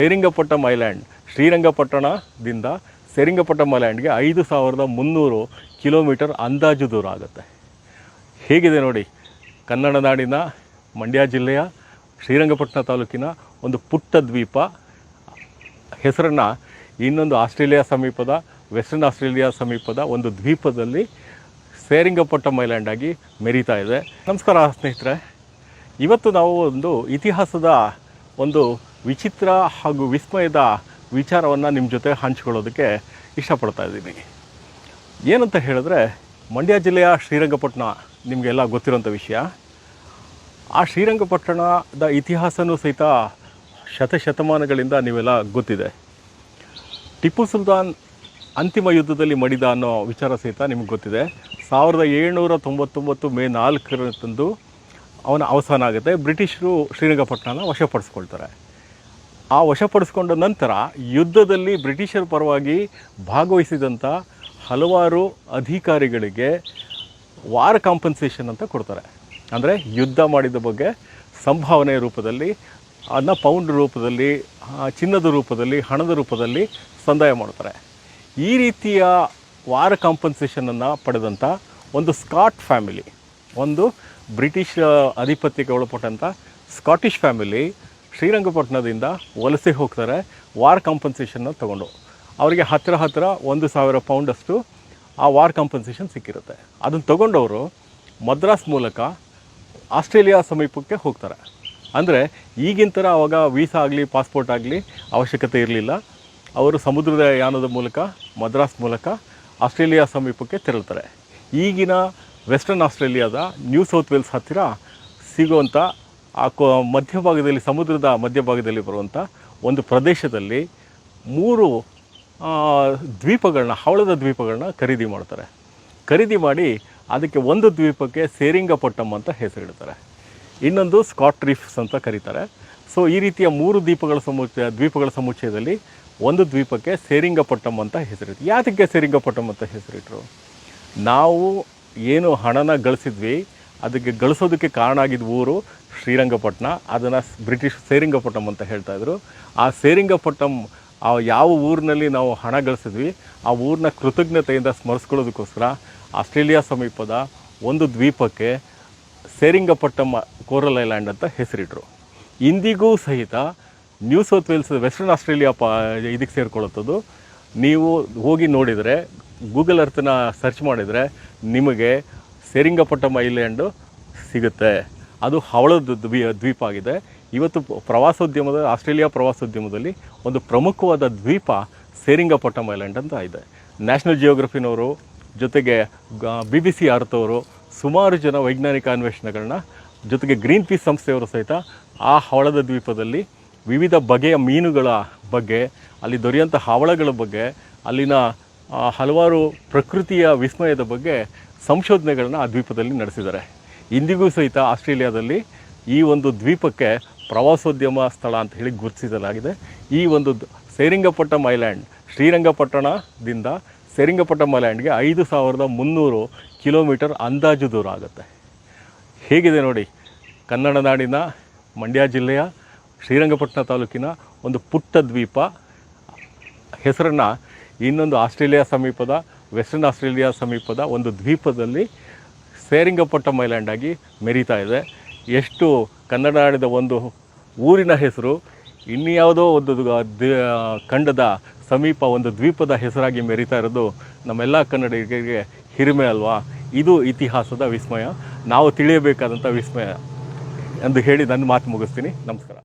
ಸೇರಿಂಗಪಟ್ಟಂ island. ಶ್ರೀರಂಗಪಟ್ಟಣದಿಂದ ಸೇರಿಂಗಪಟ್ಟಂ ಐಲ್ಯಾಂಡ್ಗೆ ಐದು ಸಾವಿರದ ಮುನ್ನೂರು ಕಿಲೋಮೀಟರ್ ಅಂದಾಜು ದೂರ ಆಗುತ್ತೆ. ಹೇಗಿದೆ ನೋಡಿ, ಕನ್ನಡ ನಾಡಿನ ಮಂಡ್ಯ ಜಿಲ್ಲೆಯ ಶ್ರೀರಂಗಪಟ್ಟಣ ತಾಲೂಕಿನ ಒಂದು ಪುಟ್ಟ ದ್ವೀಪ. ಹೆಸರನ್ನು ಇನ್ನೊಂದು ಆಸ್ಟ್ರೇಲಿಯಾ ಸಮೀಪದ, ವೆಸ್ಟರ್ನ್ ಆಸ್ಟ್ರೇಲಿಯಾ ಸಮೀಪದ ಒಂದು ದ್ವೀಪದಲ್ಲಿ ಸೇರಿಂಗಪಟ್ಟಂ ಐಲ್ಯಾಂಡ್ ಆಗಿ ಮೆರೀತಾ ಇದೆ. ನಮಸ್ಕಾರ ಸ್ನೇಹಿತರೆ. ಇವತ್ತು ನಾವು ಒಂದು ಇತಿಹಾಸದ ಒಂದು ವಿಚಿತ್ರ ಹಾಗೂ ವಿಸ್ಮಯದ ವಿಚಾರವನ್ನು ನಿಮ್ಮ ಜೊತೆ ಹಂಚಿಕೊಳ್ಳೋದಕ್ಕೆ ಇಷ್ಟಪಡ್ತಾ ಇದ್ದೀನಿ. ಏನಂತ ಹೇಳಿದ್ರೆ, ಮಂಡ್ಯ ಜಿಲ್ಲೆಯ ಶ್ರೀರಂಗಪಟ್ಟಣ ನಿಮಗೆಲ್ಲ ಗೊತ್ತಿರೋಂಥ ವಿಷಯ. ಆ ಶ್ರೀರಂಗಪಟ್ಟಣದ ಇತಿಹಾಸನೂ ಸಹಿತ ಶತಶತಮಾನಗಳಿಂದ ನೀವೆಲ್ಲ ಗೊತ್ತಿದೆ. ಟಿಪ್ಪು ಸುಲ್ತಾನ್ ಅಂತಿಮ ಯುದ್ಧದಲ್ಲಿ ಮಡಿದ ಅನ್ನೋ ವಿಚಾರ ಸಹಿತ ನಿಮ್ಗೆ ಗೊತ್ತಿದೆ. ಸಾವಿರದ ಏಳ್ನೂರ ತೊಂಬತ್ತೊಂಬತ್ತು ಮೇ ನಾಲ್ಕರಂದು ಅವನ ಅವಸಾನ ಆಗುತ್ತೆ. ಬ್ರಿಟಿಷರು ಶ್ರೀರಂಗಪಟ್ಟಣನ ವಶಪಡಿಸ್ಕೊಳ್ತಾರೆ. ಆ ವಶಪಡಿಸ್ಕೊಂಡ ನಂತರ ಯುದ್ಧದಲ್ಲಿ ಬ್ರಿಟಿಷರ ಪರವಾಗಿ ಭಾಗವಹಿಸಿದಂಥ ಹಲವಾರು ಅಧಿಕಾರಿಗಳಿಗೆ ವಾರ್ ಕಾಂಪನ್ಸೇಷನ್ ಅಂತ ಕೊಡ್ತಾರೆ. ಅಂದರೆ ಯುದ್ಧ ಮಾಡಿದ ಬಗ್ಗೆ ಸಂಭಾವನೆ ರೂಪದಲ್ಲಿ ಅದನ್ನ ಪೌಂಡ್ ರೂಪದಲ್ಲಿ ಚಿನ್ನದ ರೂಪದಲ್ಲಿ, ಹಣದ ರೂಪದಲ್ಲಿ ಸಂದಾಯ ಮಾಡ್ತಾರೆ. ಈ ರೀತಿಯ ವಾರ ಕಾಂಪನ್ಸೇಷನನ್ನು ಪಡೆದಂಥ ಒಂದು ಸ್ಕಾಟ್ ಫ್ಯಾಮಿಲಿ, ಒಂದು ಬ್ರಿಟಿಷ್ ಆಧಿಪತ್ಯಕ್ಕೆ ಒಳಪಟ್ಟಂಥ ಸ್ಕಾಟಿಷ್ ಫ್ಯಾಮಿಲಿ ಶ್ರೀರಂಗಪಟ್ಟಣದಿಂದ ವಲಸೆ ಹೋಗ್ತಾರೆ, ವಾರ್ ಕಾಂಪನ್ಸೇಷನ್ನ ತಗೊಂಡು. ಅವರಿಗೆ ಹತ್ತಿರ ಹತ್ತಿರ ಒಂದು ಸಾವಿರ ಪೌಂಡಷ್ಟು ಆ ವಾರ್ ಕಾಂಪನ್ಸೇಷನ್ ಸಿಕ್ಕಿರುತ್ತೆ. ಅದನ್ನು ತಗೊಂಡವರು ಮದ್ರಾಸ್ ಮೂಲಕ ಆಸ್ಟ್ರೇಲಿಯಾ ಸಮೀಪಕ್ಕೆ ಹೋಗ್ತಾರೆ. ಅಂದರೆ ಈಗಿನ ಥರ ಆವಾಗ ವೀಸಾ ಆಗಲಿ ಪಾಸ್ಪೋರ್ಟ್ ಆಗಲಿ ಅವಶ್ಯಕತೆ ಇರಲಿಲ್ಲ. ಅವರು ಸಮುದ್ರದ ಯಾನದ ಮೂಲಕ, ಮದ್ರಾಸ್ ಮೂಲಕ ಆಸ್ಟ್ರೇಲಿಯಾ ಸಮೀಪಕ್ಕೆ ತೆರಳ್ತಾರೆ. ಈಗಿನ ವೆಸ್ಟರ್ನ್ ಆಸ್ಟ್ರೇಲಿಯಾದ ನ್ಯೂ ಸೌತ್ ವೇಲ್ಸ್ ಹತ್ತಿರ ಸಿಗುವಂಥ ಆ ಕೊ ಮಧ್ಯಭಾಗದಲ್ಲಿ ಸಮುದ್ರದ ಮಧ್ಯಭಾಗದಲ್ಲಿ ಬರುವಂಥ ಒಂದು ಪ್ರದೇಶದಲ್ಲಿ ಮೂರು ದ್ವೀಪಗಳನ್ನ, ಹವಳದ ದ್ವೀಪಗಳನ್ನ ಖರೀದಿ ಮಾಡ್ತಾರೆ. ಖರೀದಿ ಮಾಡಿ ಅದಕ್ಕೆ ಒಂದು ದ್ವೀಪಕ್ಕೆ ಸೇರಿಂಗಪಟ್ಟಂ ಅಂತ ಹೆಸರಿಡ್ತಾರೆ. ಇನ್ನೊಂದು ಸ್ಕಾಟ್ ರೀಫ್ಸ್ ಅಂತ ಕರೀತಾರೆ. ಸೊ ಈ ರೀತಿಯ ಮೂರು ದ್ವೀಪಗಳ ಸಮುಚ್ಚಯ ದ್ವೀಪಗಳ ಸಮುಚ್ಚಯದಲ್ಲಿ ಒಂದು ದ್ವೀಪಕ್ಕೆ ಸೇರಿಂಗಪಟ್ಟಮ್ ಅಂತ ಹೆಸರಿತ್ತು ಯಾತಕ್ಕೆ ಸೇರಿಂಗಪಟ್ಟಮ್ ಅಂತ ಹೆಸರಿಟ್ಟರು ನಾವು ಏನು ಹಣನ ಗಳಿಸಿದ್ವಿ, ಅದಕ್ಕೆ ಗಳಿಸೋದಕ್ಕೆ ಕಾರಣ ಆಗಿದ್ದ ಊರು ಶ್ರೀರಂಗಪಟ್ಟಣ ಅದನ್ನು ಬ್ರಿಟಿಷ್ ಸೇರಿಂಗಪಟ್ಟಂ ಅಂತ ಹೇಳ್ತಾ ಇದ್ರು. ಆ ಸೇರಿಂಗಪಟ್ಟಂ, ಆ ಯಾವ ಊರಿನಲ್ಲಿ ನಾವು ಹಣ ಗಳಿಸಿದ್ವಿ, ಆ ಊರಿನ ಕೃತಜ್ಞತೆಯಿಂದ ಸ್ಮರಿಸ್ಕೊಳ್ಳೋದಕ್ಕೋಸ್ಕರ ಆಸ್ಟ್ರೇಲಿಯಾ ಸಮೀಪದ ಒಂದು ದ್ವೀಪಕ್ಕೆ ಸೇರಿಂಗಪಟ್ಟಂ ಕೋರಲ್ ಐಲ್ಯಾಂಡ್ ಅಂತ ಹೆಸರಿಟ್ರು. ಇಂದಿಗೂ ಸಹಿತ New South Wales, Western Australia ಪ, ಇದಕ್ಕೆ ಸೇರಿಕೊಳ್ಳುತ್ತದ್ದು. ನೀವು ಹೋಗಿ ನೋಡಿದರೆ, ಗೂಗಲ್ ಅರ್ಥನ ಸರ್ಚ್ ಮಾಡಿದರೆ ನಿಮಗೆ ಸೇರಿಂಗಪಟ್ಟಂ ಐಲ್ಯಾಂಡು ಸಿಗುತ್ತೆ. ಅದು ಹವಳದ ದ್ವೀ ದ್ವೀಪ ಆಗಿದೆ. ಇವತ್ತು ಪ್ರವಾಸೋದ್ಯಮದ, ಆಸ್ಟ್ರೇಲಿಯಾ ಪ್ರವಾಸೋದ್ಯಮದಲ್ಲಿ ಒಂದು ಪ್ರಮುಖವಾದ ದ್ವೀಪ ಸೇರಿಂಗಪಟ್ಟಮ್ ಐಲ್ಯಾಂಡ್ ಅಂತ ಇದೆ. ನ್ಯಾಷನಲ್ ಜಿಯೋಗ್ರಫಿನವರು ಜೊತೆಗೆ ಬಿ ಬಿ ಸಿ ಅರ್ಥವರು ಸುಮಾರು ಜನ ವೈಜ್ಞಾನಿಕ ಅನ್ವೇಷಣೆಗಳನ್ನ ಜೊತೆಗೆ ಗ್ರೀನ್ ಪೀಸ್ ಸಂಸ್ಥೆಯವರು ಸಹಿತ ಆ ಹವಳದ ದ್ವೀಪದಲ್ಲಿ ವಿವಿಧ ಬಗೆಯ ಮೀನುಗಳ ಬಗ್ಗೆ, ಅಲ್ಲಿ ದೊರೆಯುವಂಥ ಹವಳಗಳ ಬಗ್ಗೆ, ಅಲ್ಲಿನ ಹಲವಾರು ಪ್ರಕೃತಿಯ ವಿಸ್ಮಯದ ಬಗ್ಗೆ ಸಂಶೋಧನೆಗಳನ್ನ ಆ ದ್ವೀಪದಲ್ಲಿ ನಡೆಸಿದ್ದಾರೆ. ಇಂದಿಗೂ ಸಹಿತ ಆಸ್ಟ್ರೇಲಿಯಾದಲ್ಲಿ ಈ ಒಂದು ದ್ವೀಪಕ್ಕೆ ಪ್ರವಾಸೋದ್ಯಮ ಸ್ಥಳ ಅಂತ ಹೇಳಿ ಗುರುತಿಸಲಾಗಿದೆ. ಈ ಒಂದು ಸೇರಿಂಗಪಟ್ಟಂ ಐಲ್ಯಾಂಡ್, ಶ್ರೀರಂಗಪಟ್ಟಣದಿಂದ ಸೇರಿಂಗಪಟ್ಟಂ ಐಲ್ಯಾಂಡ್ಗೆ ಐದು ಸಾವಿರದ ಮುನ್ನೂರು ಕಿಲೋಮೀಟರ್ ಅಂದಾಜು ದೂರ ಆಗುತ್ತೆ. ಹೇಗಿದೆ ನೋಡಿ, ಕನ್ನಡ ನಾಡಿನ ಮಂಡ್ಯ ಜಿಲ್ಲೆಯ ಶ್ರೀರಂಗಪಟ್ಟಣ ತಾಲೂಕಿನ ಒಂದು ಪುಟ್ಟ ದ್ವೀಪ. ಹೆಸರನ್ನು ಇನ್ನೊಂದು ಆಸ್ಟ್ರೇಲಿಯಾ ಸಮೀಪದ, ವೆಸ್ಟರ್ನ್ ಆಸ್ಟ್ರೇಲಿಯಾ ಸಮೀಪದ ಒಂದು ದ್ವೀಪದಲ್ಲಿ ಸೇರಿಂಗಪಟ್ಟಂ ಐಲ್ಯಾಂಡ್ ಆಗಿ ಮೆರೀತಾ ಇದೆ. ಎಷ್ಟು ಕನ್ನಡ ನಾಡಿದ ಒಂದು ಊರಿನ ಹೆಸರು, ಇನ್ಯಾವುದೋ ಒಂದು ಖಂಡದ ಸಮೀಪ ಒಂದು ದ್ವೀಪದ ಹೆಸರಾಗಿ ಮೆರೀತಾ ಇರೋದು ನಮ್ಮೆಲ್ಲ ಕನ್ನಡಿಗರಿಗೆ ಹಿರಿಮೆ ಅಲ್ವಾ? ಇದು ಇತಿಹಾಸದ ವಿಸ್ಮಯ. ನಾವು ತಿಳಿಯಬೇಕಾದಂಥ ವಿಸ್ಮಯ. ಎಂದು ಹೇಳಿ ನನ್ನ ಮಾತು ಮುಗಿಸ್ತೀನಿ. ನಮಸ್ಕಾರ.